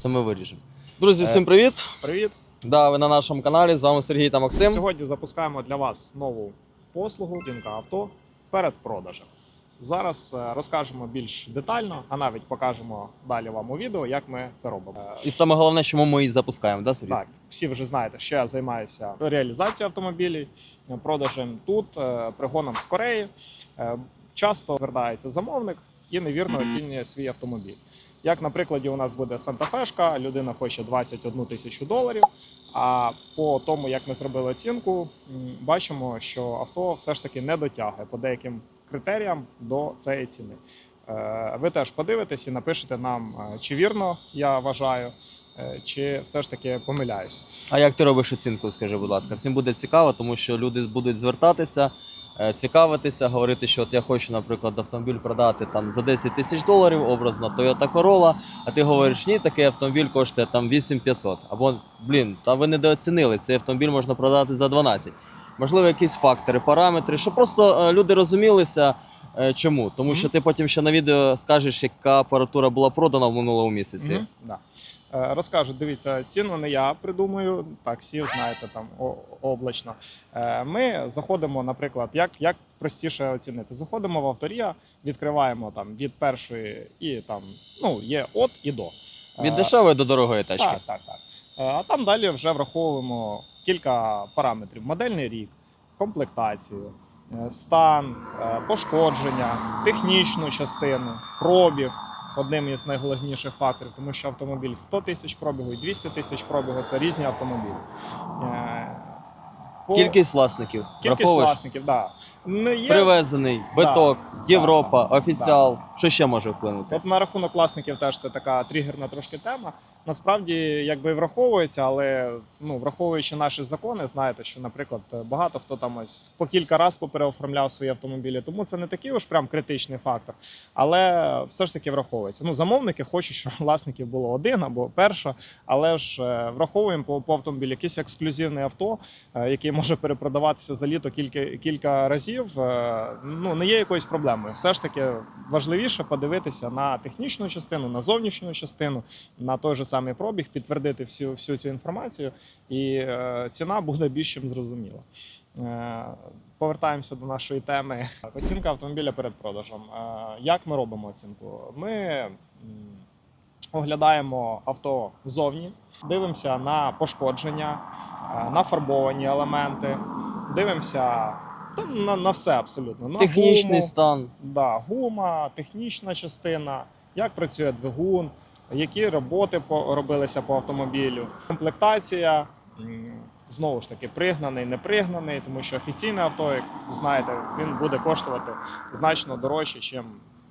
це ми виріжемо. Друзі, всім привіт! Привіт! Да, ви на нашому каналі. З вами Сергій та Максим. Сьогодні запускаємо для вас нову послугу «Оцінка авто перед продажем. Зараз е, розкажемо більш детально, а навіть покажемо далі вам у відео, як ми це робимо. Е, І саме головне, чому ми її запускаємо, да, Сергій? Так, всі вже знаєте, що я займаюся реалізацією автомобілів, е, продажем тут, е, пригоном з Кореї. Е, Часто звертається замовник і невірно оцінює свій автомобіль. Як на прикладі, у нас буде Санта-Фешка, людина хоче 21 тисячу доларів. А по тому, як ми зробили оцінку, бачимо, що авто все ж таки не дотягує по деяким критеріям до цієї ціни. Е, Ви теж подивитесь і напишете нам, е, чи вірно я вважаю, е, чи все ж таки помиляюся. А як ти робиш оцінку, скажи, будь ласка? Всім буде цікаво, тому що люди будуть звертатися, цікавитися, говорити, що от я хочу, наприклад, автомобіль продати там за 10 тисяч доларів, образно Toyota Corolla, а ти говориш, ні, такий автомобіль коштує там 8500. Або, блін, та ви недооцінили, цей автомобіль можна продати за 12. Можливо, якісь фактори, параметри, щоб просто е, люди розумілися. е, Чому? Тому що ти потім ще на відео скажеш, яка апаратура була продана в минулому місяці. Мгм, да. Е, Розкажу, дивіться, ціну не я придумую, так, сів, знаєте, там облачно. Е, Ми заходимо, наприклад, як, як простіше оцінити. Заходимо в авторія, відкриваємо там від першої і там, ну, є от і до. Від Е, дешевої до дорогої тачки. Так, так, так. А там далі вже враховуємо кілька параметрів: модельний рік, комплектацію, стан, пошкодження, технічну частину, пробіг. Одним із найголовніших факторів, тому що автомобіль 100 тисяч пробігу і 200 тисяч пробігу це різні автомобілі. Е, по- Кількість власників. кількість враховуєш? власників, да. Не є Привезений, биток, Європа, да, офіціал. Що ще може вплинути? От на рахунок власників теж це така тригерна трошки тема. Насправді, якби і враховується, але ну враховуючи наші закони, знаєте, що, наприклад, багато хто там ось по кілька разів попереоформляв свої автомобілі, тому це не такий уж прям критичний фактор, але все ж таки враховується. Ну, замовники хочуть, щоб власників було один або перша, але ж е, враховуємо по, по автомобілі якесь ексклюзивне авто, е, яке може перепродаватися за літо кілька кілька разів. Е, Ну не є якоюсь проблемою. Все ж таки важливіше подивитися на технічну частину, на зовнішню частину, на той же самий пробіг, підтвердити всю, всю цю інформацію, і е, ціна буде більш чим зрозуміла. Е, повертаємося до нашої теми. Оцінка автомобіля перед продажем. Як ми робимо оцінку? Ми оглядаємо авто ззовні, дивимося на пошкодження, на фарбовані елементи, дивимося. Та На, на все абсолютно. На Технічний гуму, стан. Да, гума, технічна частина, як працює двигун, які роботи робилися по автомобілю, комплектація. Знову ж таки, пригнаний, не пригнаний, тому що офіційне авто, як знаєте, він буде коштувати значно дорожче, ніж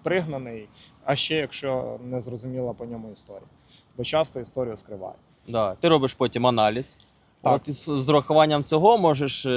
пригнаний, а ще якщо не зрозуміла по ньому історія. Бо часто історію скриває. Да. Ти робиш потім аналіз. Так. От з урахуванням цього можеш е,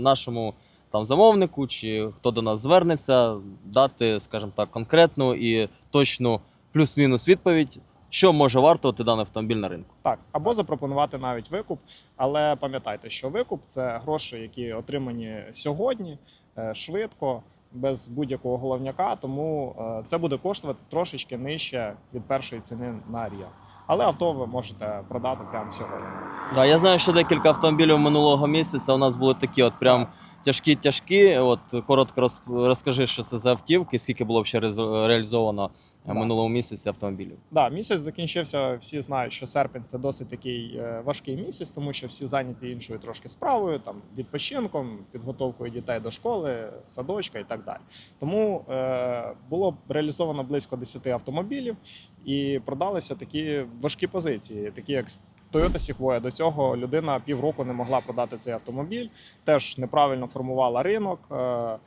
нашому там замовнику чи хто до нас звернеться, дати, скажімо так, конкретну і точну плюс-мінус відповідь, що може вартувати даний автомобіль на ринку. Так, або запропонувати навіть викуп. Але пам'ятайте, що викуп це гроші, які отримані сьогодні, е, швидко, без будь-якого головняка. Тому е, це буде коштувати трошечки нижче від першої ціни на рія. Але авто ви можете продати прямо сьогодні. Да, я знаю, що декілька автомобілів минулого місяця у нас були такі, от прям тяжкі-тяжкі. От коротко роз- розкажи, що це за автівки, скільки було ще реалізовано е, Да. минулого місяця автомобілів. Да, місяць закінчився. Всі знають, що серпень це досить такий е, важкий місяць, тому що всі зайняті іншою трошки справою, там відпочинком, підготовкою дітей до школи, садочка і так далі. Тому е, було реалізовано близько 10 автомобілів і продалися такі важкі позиції, такі як Toyota Sequoia. До цього людина півроку не могла продати цей автомобіль, теж неправильно формувала ринок. Е,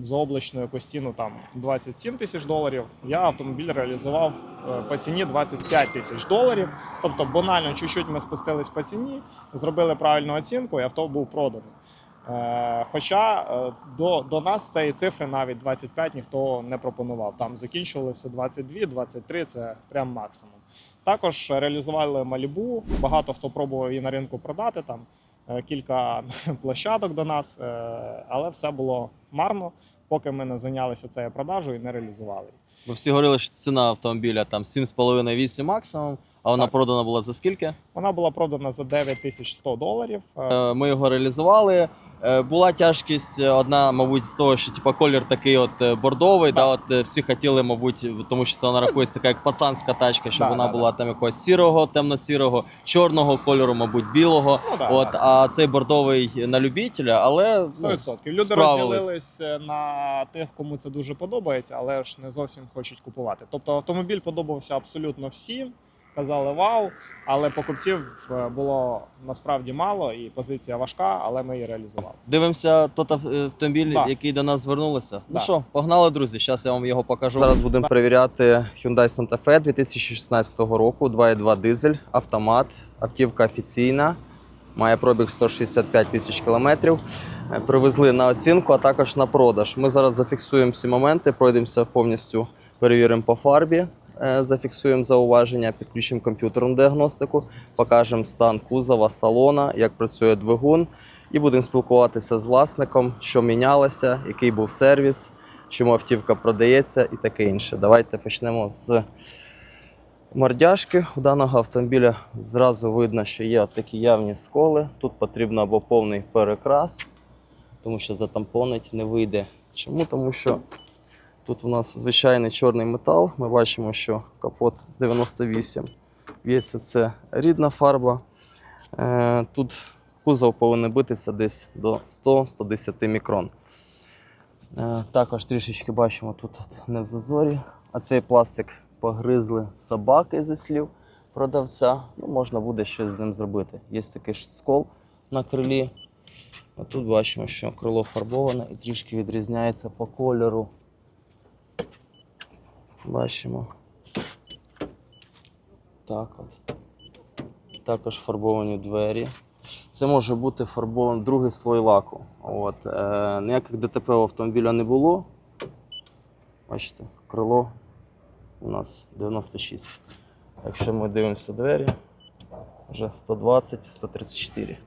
з облачною якусь ціну там 27 тисяч доларів. Я автомобіль реалізував е, по ціні 25 тисяч доларів. Тобто, банально чуть-чуть ми спустились по ціні, зробили правильну оцінку, і авто був проданий. Е, Хоча до, до нас цієї цифри навіть 25 ніхто не пропонував. Там закінчувалися 22, 23 це прям максимум. Також реалізували Малібу. Багато хто пробував її на ринку продати там. е, Кілька площадок до нас, е, але все було марно, поки ми не зайнялися цією продажею і не реалізували. Бо всі говорили, що ціна автомобіля там 7,5-8 максимум, А вона Так. продана була за скільки? Вона була продана за 9100 доларів. Е, Е, Ми його реалізували. Е, Була тяжкість одна, мабуть, з того, що типа колір такий от бордовий. Да. Да. от всі хотіли, мабуть, тому що це вона рахується така як пацанська тачка, щоб Да, вона да, була там якогось сірого, темно-сірого, чорного кольору, мабуть, білого. Ну, да, от, да. а цей бордовий на любителя, але ну, 100%. Люди справились. розділились на тих, кому це дуже подобається, але ж не зовсім хочуть купувати. Тобто автомобіль подобався абсолютно всім. Казали вау, але покупців е, було насправді мало, і позиція важка, але ми її реалізували. Дивимося тот автомобіль, Да. який до нас звернулися. Ну що, погнали, друзі. Зараз я вам його покажу. Зараз будемо перевіряти Hyundai Santa Fe 2016 року, 2.2 дизель, автомат, автівка офіційна. Має пробіг 165 тисяч кілометрів. Е, Привезли на оцінку, а також на продаж. Ми зараз зафіксуємо всі моменти, пройдемося повністю, перевіримо по фарбі, е, зафіксуємо зауваження, підключимо комп'ютерну діагностику, покажемо стан кузова, салона, як працює двигун, і будемо спілкуватися з власником, що мінялося, який був сервіс, чому автівка продається і таке інше. Давайте почнемо з мордяшки. У даного автомобіля зразу видно, що є такі явні сколи. Тут потрібно або повний перекрас, тому що затампонить не вийде. Чому? Тому що тут у нас звичайний чорний метал. Ми бачимо, що капот 98. В'ється це рідна фарба. Е, Тут кузов повинен битися десь до 100-110 мікрон. Е, Також трішечки бачимо тут не в зазорі. А цей пластик погризли собаки зі слів продавця. Ну, можна буде щось з ним зробити. Є такий скол на крилі. А тут бачимо, що крило фарбоване і трішки відрізняється по кольору. Бачимо. Так от. Також фарбовані двері. Це може бути фарбований другий слой лаку. От. Е, ніяких ДТП у автомобіля не було. Бачите, крило у нас 96. Якщо ми дивимося двері, вже 120, 134.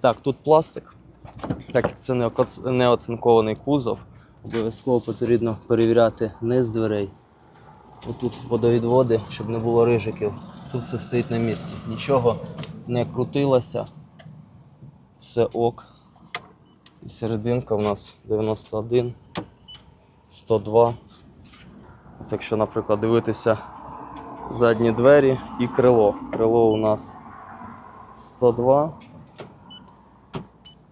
Так, тут пластик. Так як це не оцинкований кузов, обов'язково потрібно перевіряти не з дверей. Отут водовідводи, щоб не було рижиків. Тут все стоїть на місці. Нічого не крутилося. Все ок. І серединка у нас 91, 102. Ось якщо, наприклад, дивитися задні двері і крило. Крило у нас 102.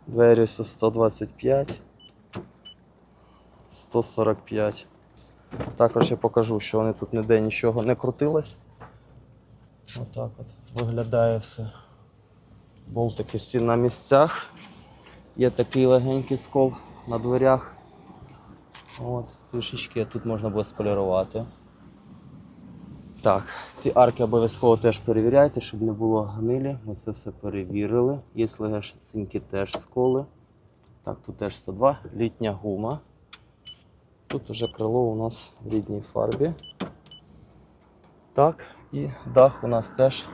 Двері 125. 145. Також я покажу, що вони тут ніде нічого не крутилось. Отак от виглядає все. Болтики всі на місцях. Є такий легенький скол на дверях. От, трішечки тут можна буде сполірувати. Так, ці арки обов'язково теж перевіряйте, щоб не було гнилі. Ми це все перевірили. Є легесенькі теж сколи. Так, тут теж 102, літня гума. Тут вже крило у нас в рідній фарбі. Так, і дах у нас теж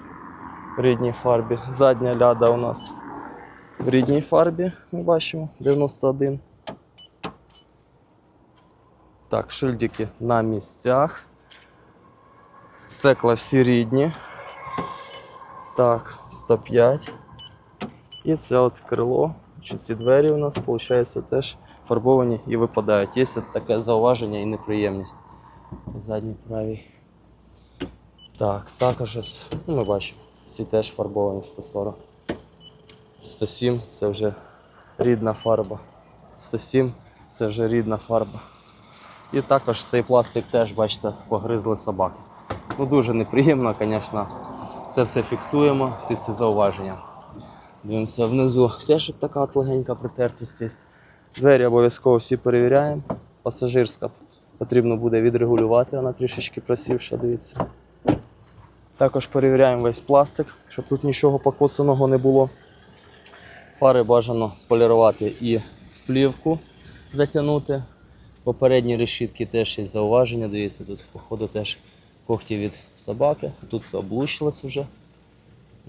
в рідній фарбі. Задня ляда у нас в рідній фарбі, ми бачимо, 91. Так, шильдики на місцях. Стекла всі рідні. Так, 105. І це от крило, чи ці двері у нас, виходить, теж фарбовані і випадають. Є таке зауваження і неприємність. Задній правій. Так, також ось, ну, ми бачимо, ці теж фарбовані 140. 107 це вже рідна фарба. 107 це вже рідна фарба. І також цей пластик теж, бачите, погризли собаки. Ну дуже неприємно, звісно. Це все фіксуємо, ці всі зауваження. Дивимося внизу. Теж от така от легенька притертість. Двері обов'язково всі перевіряємо. Пасажирська потрібно буде відрегулювати, вона трішечки просівша, дивіться. Також перевіряємо весь пластик, щоб тут нічого покоцаного не було. Фари бажано сполірувати і в плівку затягнути. Попередні решітки теж є зауваження. Дивіться, тут, походу, теж когті від собаки. Тут все облущилось вже.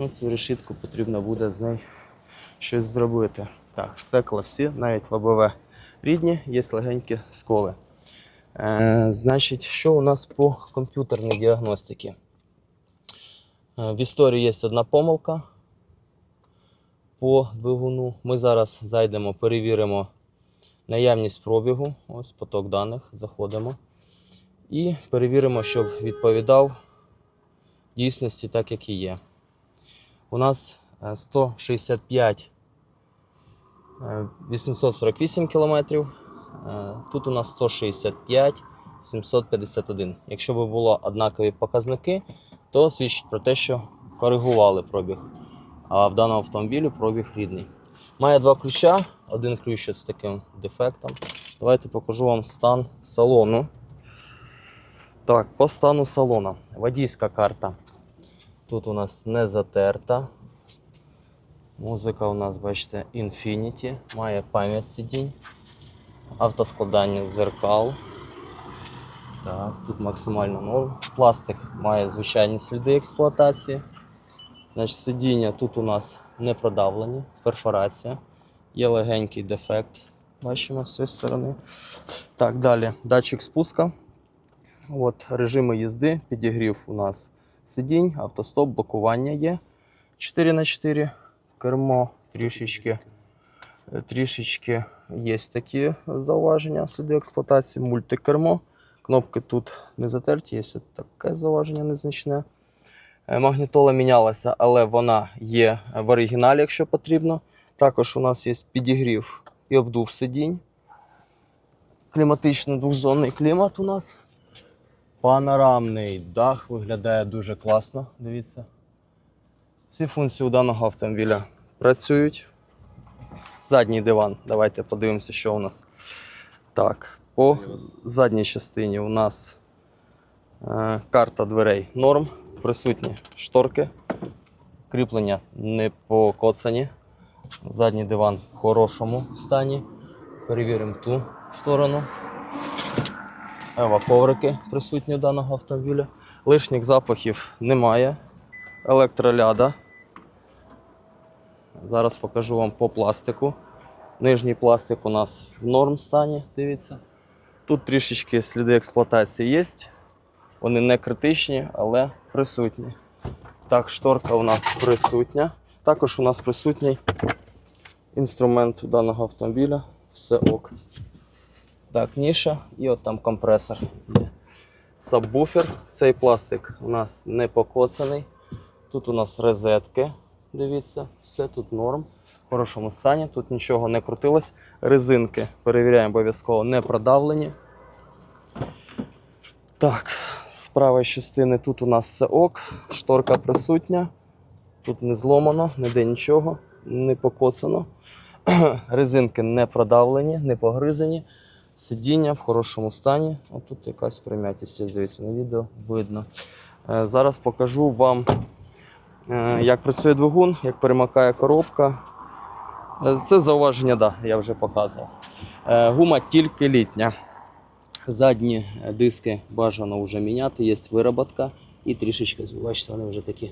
Ну, цю решітку потрібно буде з нею щось зробити. Так, стекла всі, навіть лобове рідні, є легенькі сколи. Е, значить, що у нас по комп'ютерній діагностиці? Е, В історії є одна помилка по двигуну. Ми зараз зайдемо, перевіримо наявність пробігу. Ось поток даних. Заходимо. І перевіримо, щоб відповідав дійсності так, як і є. У нас е, 165 е, 848 кілометрів. Е, Тут у нас 165 751. Якщо б було однакові показники, то свідчить про те, що коригували пробіг. А в даному автомобілі пробіг рідний. Має два ключа, один ключ з таким дефектом. Давайте покажу вам стан салону. Так, по стану салона. Водійська карта. Тут у нас не затерта. Музика у нас, бачите, Infinity. Має пам'ять сидінь. Автоскладання зеркал. Так, тут максимально норм. Пластик має звичайні сліди експлуатації. Значить, сидіння тут у нас не продавлені, перфорація. Є легенький дефект. Бачимо з цієї сторони. Так, далі. Датчик спуска. От, режими їзди, підігрів у нас сидінь, автостоп, блокування є. 4 на 4 кермо трішечки. е, Трішечки є такі зауваження, сліди експлуатації, мультикермо. Кнопки тут не затерті, є таке зауваження незначне. Е, Магнітола мінялася, але вона є в оригіналі, якщо потрібно. Також у нас є підігрів і обдув сидінь. Кліматичний двохзонний клімат у нас. Панорамний дах виглядає дуже класно. Дивіться. Всі функції у даного автомобіля працюють. Задній диван. Давайте подивимося, що у нас. Так, по задній частині у нас е, карта дверей норм, присутні шторки, кріплення не покоцані. Задній диван в хорошому стані. Перевіримо ту сторону. Ева коврики присутні даного автомобіля. Лишніх запахів немає. Електроляда. Зараз покажу вам по пластику. Нижній пластик у нас в норм стані, дивіться. Тут трішечки сліди експлуатації є. Вони не критичні, але присутні. Так, шторка у нас присутня. Також у нас присутній інструмент даного автомобіля. Все ок. Так, ніша і от там компресор є. Сабвуфер. Цей пластик у нас не покоцаний. Тут у нас розетки. Дивіться, все тут норм. В хорошому стані, тут нічого не крутилось. Резинки перевіряємо обов'язково не продавлені. Так, з правої частини тут у нас все ок, шторка присутня. Тут не зломано, ніде нічого, не покоцано. Резинки не продавлені, не погризані. Сидіння в хорошому стані. Отут якась прим'ятість, дивіться, на відео видно. Е, Зараз покажу вам, е, як працює двигун, як перемикає коробка. Е, Це зауваження, да, я вже показував. Гума тільки літня. Задні диски бажано вже міняти, є вироботка і трішечки, бачите, вони вже такі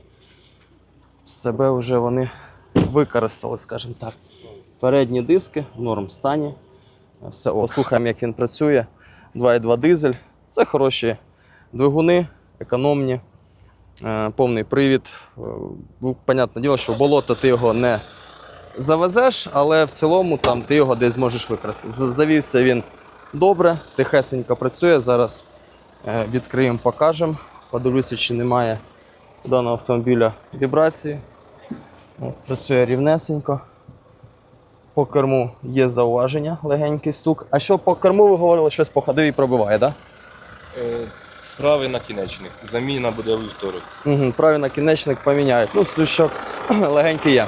себе вже вони використали, скажімо так. Передні диски в норм стані. Все, о, слухаємо, як він працює. 2,2 дизель. Це хороші двигуни, економні, е, повний привід. Е, ну, Понятне діло, що в болото ти його не завезеш, але в цілому там ти його десь зможеш використати. Завівся він добре, тихесенько працює. Зараз е, відкриємо, покажемо. Подивлюся, чи немає даного автомобіля вібрації. Працює рівнесенько. По керму є зауваження, легенький стук. А що по керму ви говорили, щось по ходовій пробиває, так? Е, Правий накінечник. Заміна буде у вівторок. Да? Угу, правильно, накінечник поміняють. Ну, стучок легенький є.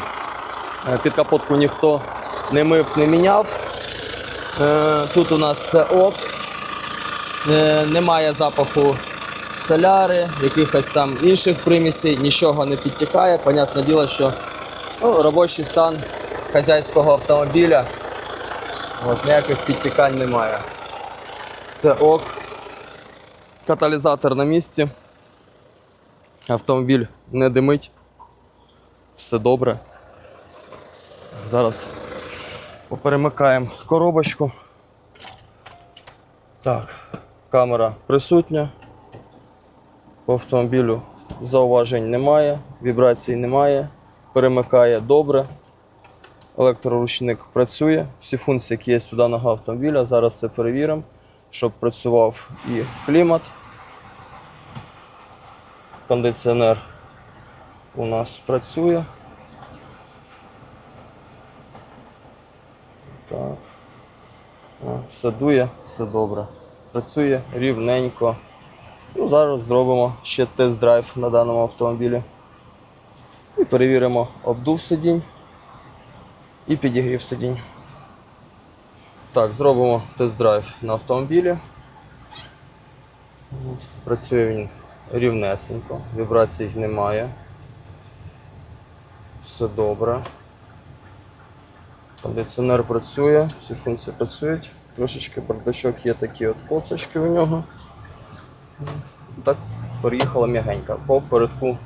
Е, Під капотку ніхто не мив, не міняв. Е, Тут у нас все ок. Е, Немає запаху соляри, якихось там інших примісей, нічого не підтікає. Понятне діло, що ну, робочий стан хазяйського автомобіля. От, ніяких підтікань немає. Це ок. Каталізатор на місці. Автомобіль не димить. Все добре. Зараз поперемикаємо коробочку. Так, камера присутня. По автомобілю зауважень немає, вібрацій немає, перемикає добре. Електроручник працює. Всі функції, які є у даного автомобіля, зараз це перевіримо, щоб працював і клімат. Кондиціонер у нас працює. Так. Все дує, все добре. Працює рівненько. Ну, зараз зробимо ще тест-драйв на даному автомобілі. І перевіримо обдув сидінь і підігрів сидінь. Так, зробимо тест-драйв на автомобілі. Працює він рівнесенько, вібрацій немає. Все добре. Кондиціонер працює, всі функції працюють. Трошечки бардачок є такі от косочки у нього. Так, переїхала м'ягенька. По передку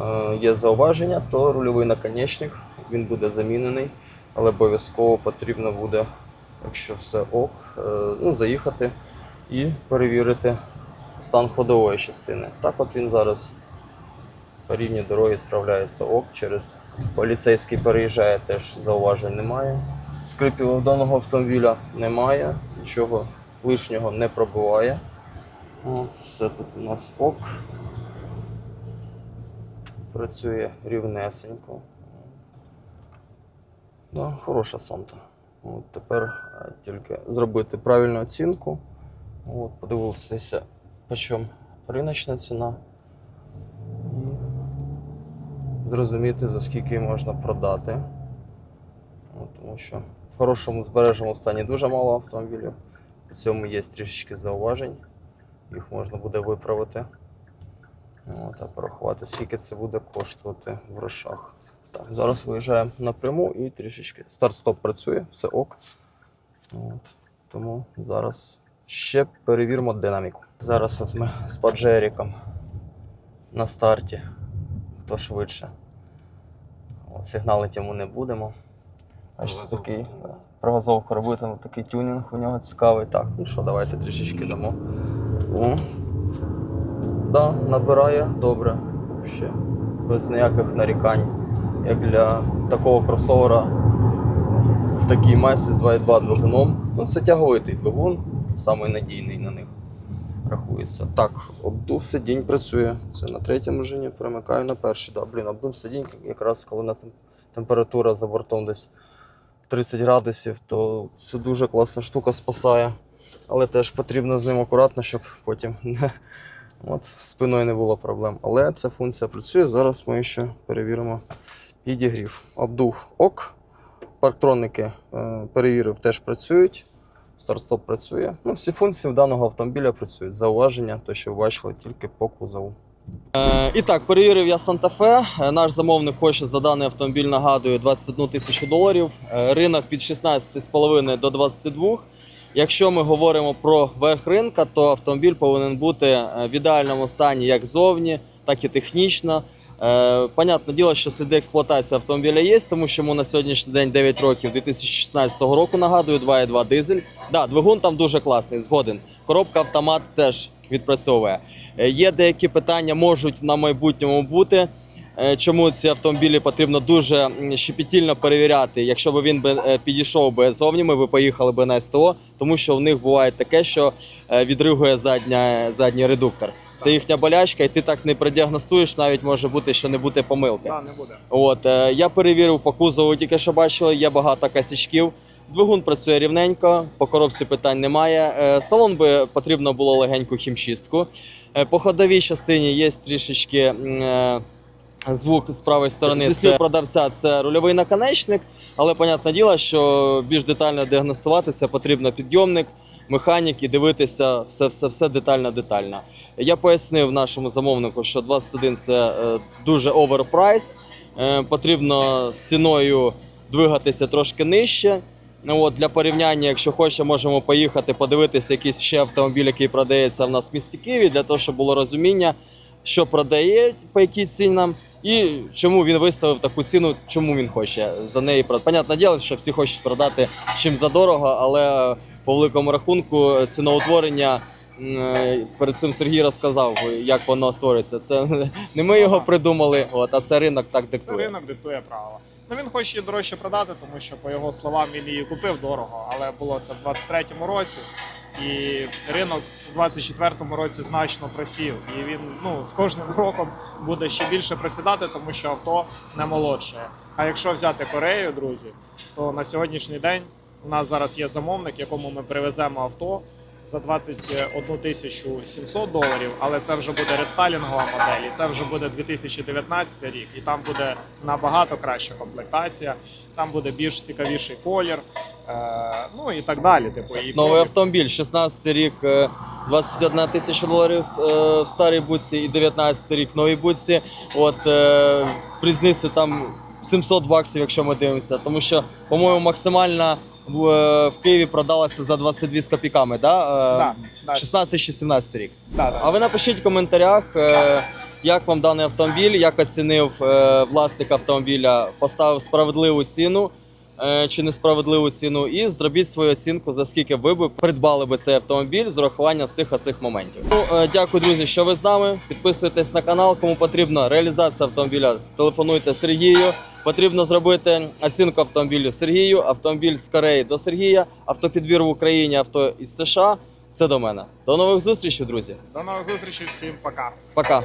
е, є зауваження, то рульовий наконечник він буде замінений, але обов'язково потрібно буде, якщо все ок, е, ну, заїхати і перевірити стан ходової частини. Так от він зараз по рівні дороги справляється ок, через поліцейський переїжджає, теж зауважень немає. Скрипів даного автомобіля немає, нічого лишнього не пробиває. От, все тут у нас ок. Працює рівнесенько. Да, хороша Санта. От тепер е, тільки зробити правильну оцінку. От, подивитися, по чому риночна ціна. І зрозуміти, за скільки можна продати. От, тому що в хорошому збереженому стані дуже мало автомобілів. При цьому є трішечки зауважень. Їх можна буде виправити. От, а порахувати, скільки це буде коштувати в грошах. Так, зараз виїжджаємо напряму і трішечки. Старт-стоп працює, все ок. От, тому зараз ще перевіримо динаміку. Зараз от ми з Паджеріком на старті. Хто швидше. От, сигналити йому не будемо. Аж такий робити. прогазовку робити, ну, такий тюнінг у нього цікавий. Так, ну що, давайте трішечки дамо. О. Да, набирає добре. Ще без ніяких нарікань. Як для такого кросовера в такій масі з 2.2 двигуном. Ну, це тяговитий двигун, самий надійний на них рахується. Так, обдув сидінь працює. Це на третьому жині, перемикаю на перший. Да, блін, обдув сидінь, якраз коли на температура за бортом десь 30 градусів, то це дуже класна штука спасає. Але теж потрібно з ним акуратно, щоб потім не, от, спиною не було проблем. Але ця функція працює. Зараз ми ще перевіримо підігрів. Обдув ок. Парктроники е, перевірив, теж працюють. Старт-стоп працює. Ну, всі функції даного автомобіля працюють. Зауваження, то що ви бачили тільки по кузову. Е, і так, перевірив я Санта-Фе. Е, Наш замовник хоче за даний автомобіль, нагадую, 21 тисячу доларів. Е, Ринок від 16,5 до 22. Якщо ми говоримо про верх ринка, то автомобіль повинен бути в ідеальному стані як зовні, так і технічно. Е, Понятне діло, що сліди експлуатації автомобіля є, тому що йому на сьогоднішній день 9 років 2016 року, нагадую, 2.2 дизель. Да, двигун там дуже класний, згоден. Коробка автомат теж відпрацьовує. Е, Є деякі питання, можуть на майбутньому бути. Е, Чому ці автомобілі потрібно дуже щепетільно перевіряти, якщо б він би підійшов би зовні, ми б поїхали би на СТО, тому що в них буває таке, що відригує задня, задній редуктор. Це їхня болячка, і ти так не продіагностуєш, навіть може бути, що не буде помилки. Так, не буде. От е, я перевірив по кузову, тільки що бачили, є багато косячків. Двигун працює рівненько, по коробці питань немає. Е, Салон би потрібно було легеньку хімчистку. Е, По ходовій частині є трішечки е, звук з правої сторони. Зі слів продавця це рульовий наконечник, але понятне діло, що більш детально діагностувати це потрібно підйомник, механік і дивитися все, все, все детально детально. Я пояснив нашому замовнику, що 21 це е, дуже оверпрайс. Е, потрібно з ціною двигатися трошки нижче. Ну, от, для порівняння, якщо хоче, можемо поїхати подивитися якийсь ще автомобіль, який продається в нас в місті Києві, для того, щоб було розуміння, що продає, по якій цінам, і чому він виставив таку ціну, чому він хоче за неї продати. Понятне діло, що всі хочуть продати чим задорого, але по великому рахунку ціноутворення е, перед цим Сергій розказав, як воно створюється. Це не ми його придумали, от, а це ринок так Це ринок диктує правила. Ну він хоче її дорожче продати, тому що, по його словам, він її купив дорого, але було це в 23-му році. І ринок в 24-му році значно просів. І він ну, з кожним роком буде ще більше просідати, тому що авто не молодшає. А якщо взяти Корею, друзі, то на сьогоднішній день у нас зараз є замовник, якому ми привеземо авто за 21 тисячу 700 доларів, але це вже буде рестайлінгова модель, і це вже буде 2019 рік, і там буде набагато краща комплектація, там буде більш цікавіший колір, е, ну і так далі. Типу, і Новий автомобіль, 16 рік, е, 21 тисяча доларів е, в старій будці і 19 рік в новій будці. От е, в різницю там 700 баксів, якщо ми дивимося. Тому що, по-моєму, максимальна в, е, Києві продалася за 22 з копійками, да? Е, Да, да. 16 чи 17 рік. Да, да. А ви напишіть в коментарях, е, як вам даний автомобіль, як оцінив власник автомобіля, поставив справедливу ціну чи несправедливу ціну, і зробіть свою оцінку, за скільки ви би придбали би цей автомобіль з урахуванням всіх оцих моментів. Ну, дякую, друзі, що ви з нами. Підписуйтесь на канал. Кому потрібна реалізація автомобіля, телефонуйте Сергію. Потрібно зробити оцінку автомобілю Сергію, автомобіль з Кореї до Сергія, автопідбір в Україні, авто із США. Все до мене. До нових зустрічей, друзі. До нових зустрічей, всім пока. Пока.